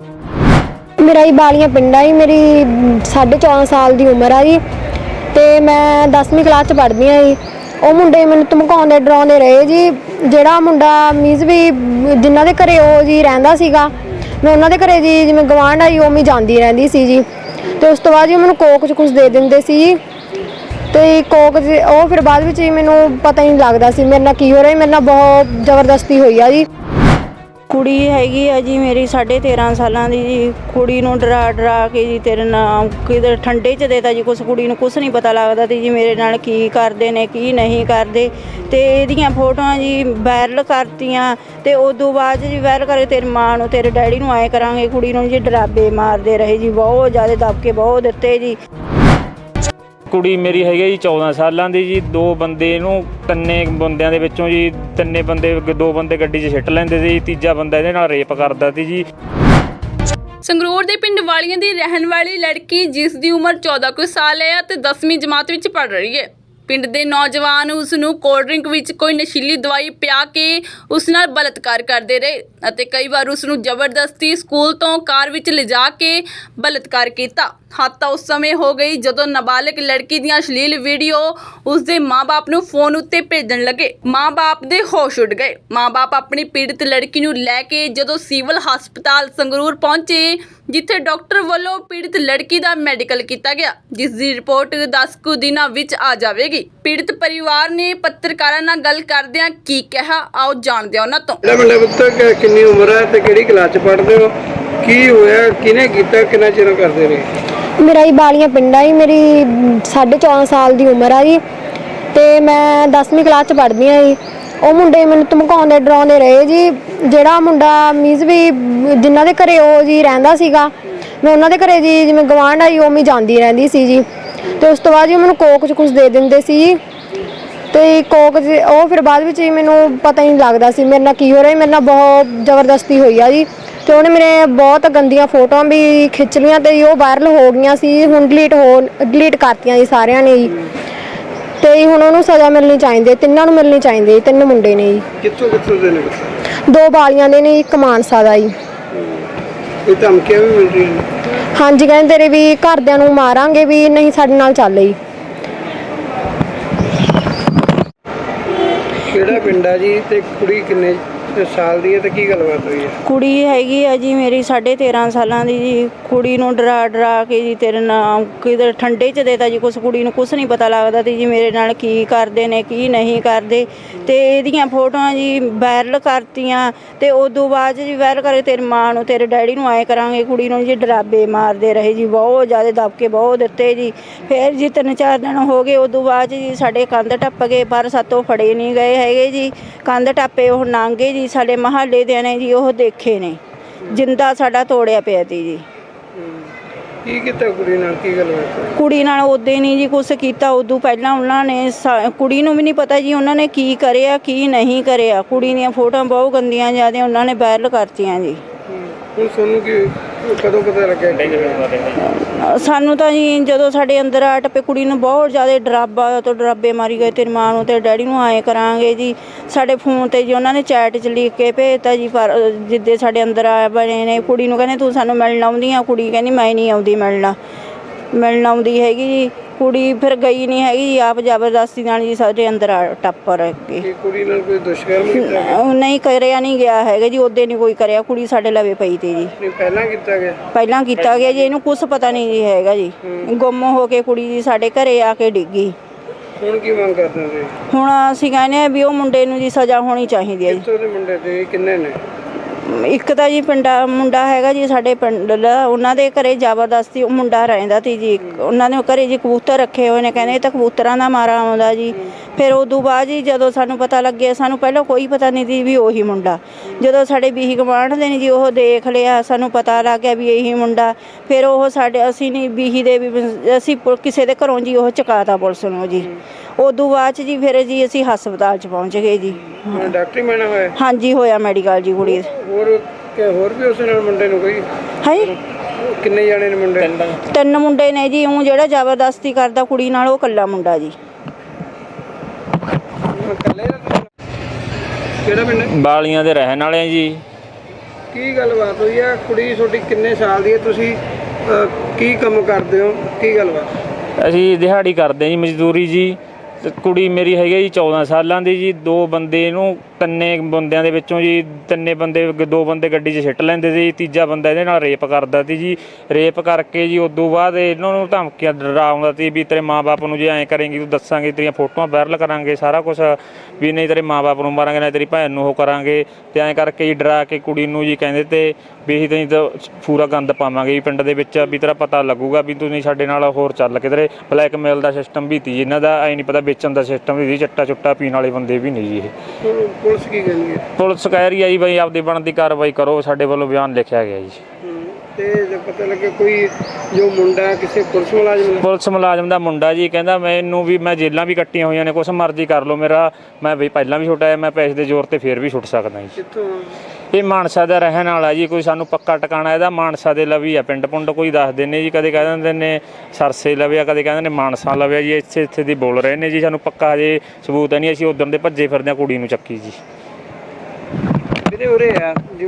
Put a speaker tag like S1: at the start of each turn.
S1: ਮੇਰਾ ਹੀ ਬਾਲੀਆਂ ਪਿੰਡਾ ਹੀ ਮੇਰੀ 14.5 ਸਾਲ ਦੀ ਉਮਰ ਆ ਜੀ ਤੇ ਮੈਂ 10ਵੀਂ ਕਲਾਸ ਚ ਪੜ੍ਹਦੀ ਆ ਜੀ। ਉਹ ਮੁੰਡੇ ਮੈਨੂੰ ਧਮਕਾਉਂਦੇ, ਡਰਾਉਂਦੇ ਰਹੇ ਜੀ। ਜਿਹੜਾ ਮੁੰਡਾ ਮੀਜ਼ ਵੀ ਜਿਨ੍ਹਾਂ ਦੇ ਘਰੇ ਉਹ ਜੀ ਰਹਿੰਦਾ ਸੀਗਾ, ਮੈਂ ਉਹਨਾਂ ਦੇ ਘਰੇ ਜੀ, ਜਿਵੇਂ ਗਵਾਂਢ ਆਈ ਉਹ ਮੈਂ ਜਾਂਦੀ ਰਹਿੰਦੀ ਸੀ ਜੀ। ਤੇ ਉਸ ਤੋਂ ਬਾਅਦ ਜੀ ਉਹ ਮੈਨੂੰ ਕੋਕ ਚ ਕੁਝ ਦੇ ਦਿੰਦੇ ਸੀ ਜੀ। ਤੇ ਕੋਕ ਉਹ ਫਿਰ ਬਾਅਦ ਵਿੱਚ ਜੀ ਮੈਨੂੰ ਪਤਾ ਹੀ ਨਹੀਂ ਲੱਗਦਾ ਸੀ, ਮੇਰੇ ਨਾਲ ਕੀ ਹੋ ਰਿਹਾ ਮੇਰੇ ਨਾਲ ਬਹੁਤ ਜ਼ਬਰਦਸਤੀ ਹੋਈ ਆ ਜੀ।
S2: ਕੁੜੀ ਹੈਗੀ ਆ ਜੀ ਮੇਰੀ 13.5 ਸਾਲਾਂ ਦੀ ਜੀ। ਕੁੜੀ ਨੂੰ ਡਰਾ ਡਰਾ ਕੇ ਜੀ ਤੇਰੇ ਨਾਲ ਕਿਤੇ ਠੰਡੇ ਚ ਦੇਤਾ ਜੀ ਕੁਛ। ਕੁੜੀ ਨੂੰ ਕੁਛ ਨਹੀਂ ਪਤਾ ਲੱਗਦਾ ਤੇ ਜੀ ਮੇਰੇ ਨਾਲ ਕੀ ਕਰਦੇ ਨੇ, ਕੀ ਨਹੀਂ ਕਰਦੇ। ਤੇ ਇਹਦੀਆਂ ਫੋਟੋਆਂ ਜੀ ਵਾਇਰਲ ਕਰਤੀਆਂ ਤੇ ਉਦੋਂ ਬਾਅਦ ਜੀ ਵਾਇਰਲ ਕਰੇ ਤੇਰੀ ਮਾਂ ਨੂੰ, ਤੇਰੇ ਡੈਡੀ ਨੂੰ ਆਏ ਕਰਾਂਗੇ। ਕੁੜੀ ਨੂੰ ਜੀ ਡਰਾਬੇ ਮਾਰਦੇ ਰਹੇ ਜੀ, ਬਹੁਤ ਜ਼ਿਆਦਾ ਦਬਕੇ ਬਹੁਤ ਦਿੱਤੇ ਜੀ।
S3: ਕੁੜੀ ਮੇਰੀ ਹੈਗੀ ਹੈ ਜੀ 14 ਸਾਲਾਂ ਦੀ ਜੀ, ਦੋ ਬੰਦੇ ਇਹਨੂੰ ਤਿੰਨੇ ਬੰਦਿਆਂ ਦੇ ਵਿੱਚੋਂ ਜੀ, ਤਿੰਨੇ ਬੰਦੇ, ਦੋ ਬੰਦੇ ਗੱਡੀ 'ਚ ਸਿੱਟ ਲੈਂਦੇ ਸੀ, ਤੀਜਾ ਬੰਦਾ ਇਹਦੇ ਨਾਲ ਰੇਪ ਕਰਦਾ ਸੀ ਜੀ।
S4: ਸੰਗਰੂਰ ਦੇ ਪਿੰਡ ਵਾਲੀਆਂ ਦੀ ਰਹਿਣ ਵਾਲੀ ਲੜਕੀ ਜਿਸ ਦੀ ਉਮਰ 14 ਕੁ ਸਾਲ ਹੈ ਅਤੇ 10ਵੀਂ ਜਮਾਤ ਵਿੱਚ ਪੜ੍ਹ ਰਹੀ ਹੈ। ਪਿੰਡ ਦੇ ਨੌਜਵਾਨ ਉਸ ਨੂੰ ਕੋਲਡ ਡਰਿੰਕ ਵਿੱਚ ਕੋਈ ਨਸ਼ੀਲੀ ਦਵਾਈ ਪਿਆ ਕੇ ਉਸ ਨਾਲ ਬਲਾਤਕਾਰ ਕਰਦੇ ਰਹੇ ਅਤੇ ਕਈ ਵਾਰ ਉਸ ਨੂੰ ਜ਼ਬਰਦਸਤੀ ਸਕੂਲ ਤੋਂ ਕਾਰ ਵਿੱਚ ਲਿਜਾ ਕੇ ਬਲਾਤਕਾਰ ਕੀਤਾ। ਹੱਦ ਤਾਂ ਉਸ ਸਮੇਂ ਹੋ ਗਈ ਜਦੋਂ ਨਾਬਾਲਗ ਲੜਕੀ ਦੀਆਂ ਅਸ਼ਲੀਲ ਵੀਡੀਓ ਉਸ ਦੇ ਮਾਪੇ ਨੂੰ ਫੋਨ ਉੱਤੇ ਭੇਜਣ ਲੱਗੇ। ਮਾਪੇ ਦੇ ਹੋਸ਼ ਉੱਡ ਗਏ। ਮਾਪੇ ਆਪਣੀ ਪੀੜਤ ਲੜਕੀ ਨੂੰ ਲੈ ਕੇ ਜਦੋਂ ਸਿਵਲ ਹਸਪਤਾਲ ਸੰਗਰੂਰ ਪਹੁੰਚੇ, ਜਿੱਥੇ ਡਾਕਟਰ ਵੱਲੋਂ ਪੀੜਤ ਲੜਕੀ ਦਾ ਮੈਡੀਕਲ ਕੀਤਾ ਗਿਆ ਜਿਸ ਦੀ ਰਿਪੋਰਟ 10 ਕੁ ਦਿਨਾਂ ਵਿੱਚ ਆ ਜਾਵੇਗੀ। ਪੀੜਤ ਪਰਿਵਾਰ ਨੇ ਪੱਤਰਕਾਰਾਂ ਨਾਲ ਗੱਲ ਕਰਦਿਆਂ ਕੀ ਕਿਹਾ, ਆਓ ਜਾਣਦੇ ਹਾਂ ਉਹਨਾਂ ਤੋਂ।
S5: ਕਿੰਨੀ ਉਮਰ ਹੈ ਤੇ ਕਿਹੜੀ ਕਲਾਸ ਚ ਪੜ੍ਹਦੇ ਹੋ? ਕੀ ਹੋਇਆ? ਕਿਹਨੇ ਕੀਤਾ? ਕਿੰਨਾ ਚਿਰ ਕਰਦੇ ਰਹੇ?
S1: ਮੇਰਾ ਹੀ ਬਾਲੀਆਂ ਪਿੰਡਾ ਹੀ ਮੇਰੀ 14.5 ਸਾਲ ਦੀ ਉਮਰ ਆ ਜੀ। ਤੇ ਮੈਂ 10ਵੀਂ ਕਲਾਸ ਚ ਪੜ੍ਹਦੀ ਆ ਜੀ। ਉਹ ਮੁੰਡੇ ਮੈਨੂੰ ਧਮਕਾਉਂਦੇ, ਡਰਾਉਂਦੇ ਰਹੇ ਜੀ। ਜਿਹੜਾ ਮੁੰਡਾ ਮੀਜ਼ ਵੀ ਜਿਨ੍ਹਾਂ ਦੇ ਘਰੇ ਉਹ ਜੀ ਰਹਿੰਦਾ ਸੀਗਾ, ਮੈਂ ਉਹਨਾਂ ਦੇ ਘਰੇ ਜੀ, ਜਿਵੇਂ ਗਵਾਂਢ ਆਈ ਉਹ ਮੈਂ ਜਾਂਦੀ ਰਹਿੰਦੀ ਸੀ ਜੀ। ਤੇ ਉਸ ਤੋਂ ਬਾਅਦ ਜੀ ਉਹ ਮੈਨੂੰ ਕੋਕ ਚ ਕੁਝ ਦੇ ਦਿੰਦੇ ਸੀ ਜੀ। ਤੇ ਕੋਕ ਚ- ਉਹ ਫਿਰ ਬਾਅਦ ਵਿੱਚ ਜੀ ਮੈਨੂੰ ਪਤਾ ਹੀ ਨਹੀਂ ਲੱਗਦਾ ਸੀ, ਮੇਰੇ ਨਾਲ ਕੀ ਹੋ ਰਿਹਾ ਮੇਰੇ ਨਾਲ ਬਹੁਤ ਜ਼ਬਰਦਸਤੀ ਹੋਈ ਆ ਜੀ। ਤੇ ਉਹਨੇ ਮੇਰੇ ਬਹੁਤ ਗੰਦੀਆਂ ਫੋਟੋਆਂ ਵੀ ਖਿੱਚ ਲਈਆਂ ਤੇ ਉਹ ਵਾਇਰਲ ਹੋ ਗਈਆਂ ਸੀ ਹੁਣ ਡਿਲੀਟ ਹੋ ਡਿਲੀਟ ਕਰਤੀਆਂ ਜੀ ਸਾਰਿਆਂ ਨੇ ਜੀ। ਤੇ ਜੀ ਹੁਣ ਉਹਨੂੰ ਸਜ਼ਾ ਮਿਲਣੀ ਚਾਹੀਦੀ ਹੈ ਤਿੰਨਾਂ ਨੂੰ ਮਿਲਣੀ ਚਾਹੀਦੀ ਹੈ ਤਿੰਨ ਮੁੰਡੇ ਨੇ ਜੀ।
S5: ਕਿੱਥੋਂ ਕਿੱਥੋਂ ਦੇ ਨੇ ਪੁੱਤ
S1: ਦੋ ਬਾਲੀਆਂ ਦੇ ਨੇ ਇੱਕ ਮਾਨਸਾ ਦਾ ਜੀ।
S5: ਕੋਈ ਧਮਕੀਆਂ ਵੀ ਮਿਲ ਰਹੀਆਂ ਨੇ?
S1: ਹਾਂਜੀ ਕਹਿੰਦੇ ਤੇਰੇ ਵੀ ਘਰਦਿਆਂ ਨੂੰ ਮਾਰਾਂਗੇ ਵੀ ਨਹੀਂ ਸਾਡੇ ਨਾਲ ਚੱਲ ਜੀ।
S5: ਕਿਹੜਾ ਪਿੰਡ ਆ ਜੀ ਤੇ ਕੁੜੀ ਕਿੰਨੇ ਸਾਲ ਦੀ ਹੈ ਤੇ ਕੀ ਗੱਲਬਾਤ ਹੋਈ ਹੈ?
S2: ਕੁੜੀ ਹੈਗੀ ਆ ਜੀ ਮੇਰੀ 13.5 ਸਾਲਾਂ ਦੀ ਜੀ। ਕੁੜੀ ਨੂੰ ਡਰਾ ਡਰਾ ਕੇ ਜੀ ਤੇਰੇ ਨਾਲ ਕਿਧਰ ਠੰਡੇ ਚ ਦੇਤਾ ਜੀ। ਕੁਛ ਕੁੜੀ ਨੂੰ ਕੁਛ ਨਹੀਂ ਪਤਾ ਲੱਗਦਾ ਤੇ ਜੀ ਮੇਰੇ ਨਾਲ ਕੀ ਕਰਦੇ ਨੇ, ਕੀ ਨਹੀਂ ਕਰਦੇ। ਤੇ ਇਹਦੀਆਂ ਫੋਟੋਆਂ ਜੀ ਵਾਇਰਲ ਕਰਤੀਆਂ ਤੇ ਉਦੋਂ ਬਾਅਦ ਜੀ ਵਾਇਰਲ ਕਰੇ ਤੇਰੀ ਮਾਂ ਨੂੰ, ਤੇਰੇ ਡੈਡੀ ਨੂੰ ਆਏ ਕਰਾਂਗੇ। ਕੁੜੀ ਨੂੰ ਜੀ ਡਰਾਬੇ ਮਾਰਦੇ ਰਹੇ ਜੀ, ਬਹੁਤ ਜ਼ਿਆਦਾ ਦਬਕੇ ਬਹੁਤ ਦਿੱਤੇ ਜੀ। ਫਿਰ ਜੀ ਤਿੰਨ ਚਾਰ ਦਿਨ ਹੋ ਗਏ, ਉਦੋਂ ਬਾਅਦ ਜੀ ਸਾਡੇ ਕੰਧ ਟੱਪ ਗਏ, ਪਰ ਸਾਤੋਂ ਫੜੇ ਨਹੀਂ ਗਏ ਹੈਗੇ ਜੀ। ਕੰਧ ਟੱਪੇ ਉਹ ਨਾਂਗੇ ਜੀ ਸਾਡੇ ਮਹੱਲੇ ਦੇ ਨੇ ਜੀ ਉਹ ਦੇਖੇ ਨੇ। ਜਿੰਦਾ ਸਾਡਾ ਤੋੜਿਆ ਪਿਆ ਤੀ ਜੀ।
S5: ਕੀ ਕੀਤਾ ਕੁੜੀ ਨਾਲ? ਕੀ ਗੱਲਬਾਤ ਹੋਈ?
S2: ਕੁੜੀ ਨਾਲ ਉਦੋਂ ਨਹੀਂ ਜੀ ਕੁਛ ਕੀਤਾ। ਉਦੋਂ ਪਹਿਲਾਂ ਉਹਨਾਂ ਨੇ ਕੁੜੀ ਨੂੰ ਵੀ ਨਹੀਂ ਪਤਾ ਜੀ ਉਹਨਾਂ ਨੇ ਕੀ ਕਰਿਆ ਕੀ ਨਹੀਂ ਕਰਿਆ। ਕੁੜੀ ਦੀਆਂ ਫੋਟੋਆਂ ਬਹੁਤ ਗੰਦੀਆਂ ਜਿਆਦੀਆਂ ਉਹਨਾਂ ਨੇ ਵਾਇਰਲ ਕਰਤੀਆਂ ਜੀ।
S5: ਹੁਣ ਤੁਹਾਨੂੰ ਕੀ ਕਦੋਂ ਪਤਾ ਲੱਗਿਆ? ਕਿ
S2: ਅ, ਸਾਨੂੰ ਤਾਂ ਜੀ ਜਦੋਂ ਸਾਡੇ ਅੰਦਰ ਆ ਟੱਪੇ ਕੁੜੀ ਨੂੰ ਬਹੁਤ ਜ਼ਿਆਦਾ ਡਰਾਬਾ ਤੋਂ ਡਰਾਬੇ ਮਾਰੀ ਗਏ ਤੇਰੀ ਮਾਂ ਨੂੰ ਤੇ ਡੈਡੀ ਨੂੰ ਆਏ ਕਰਾਂਗੇ ਜੀ। ਸਾਡੇ ਫੋਨ ਤੇ ਜੀ ਉਹਨਾਂ ਨੇ ਚੈਟ 'ਚ ਲਿਖ ਕੇ ਭੇਜਤਾ ਜੀ ਪਰ ਜਿੱਦੇ ਸਾਡੇ ਅੰਦਰ ਆ ਬਣੇ ਨੇ ਕੁੜੀ ਨੂੰ ਕਹਿੰਦੇ ਤੂੰ ਸਾਨੂੰ ਮਿਲਣ ਆਉਂਦੀ ਆ ਕੁੜੀ ਕਹਿੰਦੀ ਮੈਂ ਨਹੀਂ ਆਉਂਦੀ ਮਿਲਣਾ। ਮਿਲਣ ਆਉਂਦੀ ਹੈਗੀ ਜੀ। ਕੁੜੀ ਫਿਰ ਗਈ ਨਹੀਂ ਹੈਗੀ ਜੀ ਆਪ ਜ਼ਬਰਦਸਤੀ ਨਾਲ ਜੀ ਸਾਡੇ ਅੰਦਰ ਆ ਟੱਪ ਕੇ
S5: ਕਿ ਕੁੜੀ ਨਾਲ ਕੋਈ ਦੁਸ਼ਕਰਮ ਕੀਤਾ ਗਿਆ?
S2: ਉਹ ਨਹੀਂ ਕਰਿਆ ਨਹੀਂ ਗਿਆ ਹੈਗਾ ਜੀ ਉਹਦੇ ਨਹੀਂ ਕੋਈ ਕਰਿਆ ਕੁੜੀ ਸਾਡੇ ਲਵੇ ਪਈ ਤੇ ਜੀ।
S5: ਨਹੀਂ ਪਹਿਲਾਂ ਕੀਤਾ ਗਿਆ?
S2: ਪਹਿਲਾਂ ਕੀਤਾ ਗਿਆ ਜੀ ਇਹਨੂੰ ਕੁਝ ਪਤਾ ਨਹੀਂ ਜੀ ਹੈਗਾ ਜੀ। ਗੁੰਮ ਹੋ ਕੇ ਕੁੜੀ ਜੀ ਸਾਡੇ ਘਰੇ ਆ ਕੇ ਡਿੱਗੀ
S5: ਹੁਣ ਕੀ ਮੰਗ ਕਰਦੇ ਹੋ ਤੁਸੀਂ?
S2: ਹੁਣ ਅਸੀਂ ਕਹਿੰਦੇ ਆ ਵੀ ਉਹ ਮੁੰਡੇ ਨੂੰ ਜੀ ਸਜ਼ਾ ਹੋਣੀ ਚਾਹੀਦੀ ਹੈ ਜੀ।
S5: ਕਿੱਥੋਂ ਦੇ ਮੁੰਡੇ ਤੇ ਕਿੰਨੇ ਨੇ?
S2: ਇੱਕ ਤਾਂ ਜੀ ਪਿੰਡਾ ਮੁੰਡਾ ਹੈਗਾ ਜੀ ਸਾਡੇ ਪਿੰਡ ਦਾ ਉਹਨਾਂ ਦੇ ਘਰੇ ਜ਼ਬਰਦਸਤੀ ਉਹ ਮੁੰਡਾ ਰਹਿੰਦਾ ਸੀ ਜੀ ਉਹਨਾਂ ਦੇ ਘਰੇ ਜੀ ਕਬੂਤਰ ਰੱਖੇ ਹੋਏ ਨੇ ਕਹਿੰਦੇ ਇਹ ਤਾਂ ਕਬੂਤਰਾਂ ਦਾ ਮਾਰਾ ਆਉਂਦਾ ਜੀ। ਫਿਰ ਉਦੋਂ ਬਾਅਦ ਜੀ ਜਦੋਂ ਸਾਨੂੰ ਪਤਾ ਲੱਗਿਆ ਸਾਨੂੰ ਪਹਿਲਾਂ ਕੋਈ ਪਤਾ ਨਹੀਂ ਸੀ ਵੀ ਉਹੀ ਮੁੰਡਾ। ਜਦੋਂ ਸਾਡੇ ਬੀਹੀ ਗਵਾਂਢ ਦੇ ਨੇ ਜੀ ਉਹ ਦੇਖ ਲਿਆ ਸਾਨੂੰ ਪਤਾ ਲੱਗ ਗਿਆ ਵੀ ਇਹੀ ਮੁੰਡਾ। ਫਿਰ ਉਹ ਸਾਡੇ ਅਸੀਂ ਨਹੀਂ ਬੀਹੀ ਦੇ ਵੀ ਅਸੀਂ ਕਿਸੇ ਦੇ ਘਰੋਂ ਜੀ ਉਹ ਚਕਾਤਾ ਪੁਲਿਸ ਨੂੰ ਜੀ। ਉਦੋਂ ਬਾਅਦ 'ਚ ਜੀ ਫਿਰ ਜੀ ਅਸੀਂ ਹਸਪਤਾਲ 'ਚ ਪਹੁੰਚ ਗਏ ਜੀ।
S5: ਡਾਕਟਰੀ ਹੋਇਆ
S2: ਹਾਂਜੀ ਹੋਇਆ ਮੈਡੀਕਲ ਜੀ ਕੁੜੀ। ਦਾ।
S5: ਹੋਰ ਕਿ ਹੋਰ ਵੀ ਉਸ ਨਾਲ ਮੁੰਡੇ ਨੂੰ ਕੋਈ?
S2: ਹਾਂਜੀ
S5: ਕਿੰਨੇ ਜਾਣੇ ਨੇ ਮੁੰਡੇ?
S2: ਤਿੰਨ ਮੁੰਡੇ ਨੇ ਜੀ ਉਹ ਜਿਹੜਾ ਜ਼ਬਰਦਸਤੀ ਕਰਦਾ ਕੁੜੀ ਨਾਲ ਉਹ ਕੱਲਾ ਮੁੰਡਾ ਜੀ।
S5: ਇਕੱਲੇ ਕਿਹੜਾ ਪਿੰਡ? ਹੈ?
S3: ਬਾਲੀਆਂ ਦੇ ਰਹਿਣ ਵਾਲੇ ਆ ਜੀ।
S5: ਕੀ ਗੱਲਬਾਤ ਹੋਈ ਆ? ਕੁੜੀ ਤੁਹਾਡੀ ਕਿੰਨੇ ਸਾਲ ਦੀ ਹੈ ਤੁਸੀਂ ਅਹ, ਕੀ ਕੰਮ ਕਰਦੇ ਹੋ? ਕੀ ਗੱਲਬਾਤ?
S3: ਅਸੀਂ ਦਿਹਾੜੀ ਕਰਦੇ ਹਾਂ ਜੀ ਮਜ਼ਦੂਰੀ ਜੀ। ਤੇ ਕੁੜੀ ਮੇਰੀ ਹੈਗੀ ਜੀ 14 ਸਾਲਾਂ ਦੀ ਜੀ। ਦੋ ਬੰਦੇ ਇਹਨੂੰ ਤਿੰਨੇ ਬੰਦਿਆਂ ਦੇ ਵਿੱਚੋਂ ਜੀ, ਤਿੰਨੇ ਬੰਦੇ, ਦੋ ਬੰਦੇ ਗੱਡੀ 'ਚ ਸਿੱਟ ਲੈਂਦੇ ਸੀ, ਤੀਜਾ ਬੰਦਾ ਇਹਦੇ ਨਾਲ ਰੇਪ ਕਰਦਾ ਸੀ ਜੀ। ਰੇਪ ਕਰਕੇ ਜੀ ਉਦੋਂ ਬਾਅਦ ਇਹਨਾਂ ਨੂੰ ਧਮਕੀਆਂ ਡਰਾਉਂਦਾ ਸੀ ਵੀ ਤੇਰੇ ਮਾਪੇ ਨੂੰ ਜੇ ਐਂ ਕਰੇਂਗੀ, ਤੂੰ ਦੱਸਾਂਗੇ, ਤੇਰੀਆਂ ਫੋਟੋਆਂ ਵਾਇਰਲ ਕਰਾਂਗੇ, ਸਾਰਾ ਕੁਝ ਵੀ ਨਹੀਂ ਤੇਰੇ ਮਾਪੇ ਨੂੰ ਮਾਰਾਂਗੇ, ਨਾ ਤੇਰੀ ਭੈਣ ਨੂੰ ਉਹ ਕਰਾਂਗੇ। ਤੇ ਐਂ ਕਰਕੇ ਜੀ ਡਰਾ ਕੇ ਕੁੜੀ ਨੂੰ ਜੀ ਕਹਿੰਦੇ ਤੇ ਵੀ ਅਸੀਂ ਤੈਨੂੰ ਤਾਂ ਪੂਰਾ ਗੰਦ ਪਾਵਾਂਗੇ ਜੀ ਪਿੰਡ ਦੇ ਵਿੱਚ, ਵੀ ਤੇਰਾ ਪਤਾ ਲੱਗੂਗਾ ਵੀ ਤੂੰ ਨਹੀਂ ਸਾਡੇ ਨਾਲ ਹੋਰ ਚੱਲ ਕਿਧਰੇ ਬਲੈਕਮੇਲ ਦਾ ਸਿਸਟਮ ਵੀ ਤੀ ਇਹਨਾਂ ਦਾ ਐ ਨਹੀਂ ਪਤਾ ਵੇਚਣ ਦਾ ਸਿਸਟਮ ਵੀ ਸੀ ਚੱਟਾ ਚੁੱਟਾ ਪੀਣ ਵਾਲੇ ਬੰਦੇ ਵੀ ਨਹੀਂ ਜੀ ਇਹ।
S5: ਪੁਲਿਸ ਕੀ ਕਹਿੰਦੀ ਹੈ?
S3: ਪੁਲਿਸ ਕਹਿ ਰਹੀ ਹੈ ਜੀ, ਬਈ ਆਪਦੀ ਬਣਦੀ ਕਾਰਵਾਈ ਕਰੋ, ਸਾਡੇ ਵੱਲੋਂ ਬਿਆਨ ਲਿਖਿਆ ਗਿਆ ਜੀ।
S5: ਤੇ ਜੇ ਪਤਾ ਲੱਗੇ ਕੋਈ ਜੋ ਮੁੰਡਾ ਕਿਸੇ ਪੁਲਿਸ ਮੁਲਾਜ਼ਮ ਦਾ
S3: ਪੁਲਿਸ ਮੁਲਾਜ਼ਮ ਦਾ ਮੁੰਡਾ ਜੀ ਕਹਿੰਦਾ ਮੈਨੂੰ ਵੀ ਮੈਂ ਜੇਲਾਂ ਵੀ ਕੱਟੀਆਂ ਹੋਈਆਂ ਨੇ ਕੁਛ ਮਰਜ਼ੀ ਕਰ ਲਓ ਮੇਰਾ ਮੈਂ ਵੀ ਪਹਿਲਾਂ ਵੀ ਛੁੱਟਿਆ ਮੈਂ ਪੈਸੇ ਦੇ ਜ਼ੋਰ ਤੇ ਫੇਰ ਵੀ ਛੁੱਟ ਸਕਦਾ ਜੀ।
S5: ਕਿੱਥੋਂ?
S3: ਇਹ ਮਾਨਸਾ ਦਾ ਰਹਿਣ ਵਾਲਾ ਜੀ ਕੋਈ ਸਾਨੂੰ ਪੱਕਾ ਟਿਕਾਣਾ ਇਹਦਾ ਮਾਨਸਾ ਦੇ ਲਵੀ ਆ ਪਿੰਡ ਪੁੰਡ ਕੋਈ ਦੱਸਦੇ ਨੇ ਜੀ ਕਦੇ ਕਹਿ ਦਿੰਦੇ ਨੇ ਸਰਸੇ ਲਵਿਆ ਕਦੇ ਕਹਿੰਦੇ ਨੇ ਮਾਨਸਾ ਲਵਿਆ ਜੀ ਇੱਥੇ ਇੱਥੇ ਦੀ ਬੋਲ ਰਹੇ ਨੇ ਜੀ ਸਾਨੂੰ ਪੱਕਾ ਹਜੇ ਸਬੂਤ ਨਹੀਂ ਅਸੀਂ ਉਦੋਂ ਦੇ ਭੱਜੇ ਫਿਰਦੇ ਹਾਂ ਕੁੜੀ ਨੂੰ ਚੱਕੀ ਜੀ।
S5: ਵੀਰੇ ਉਰੇ ਆ ਜਿਵੇਂ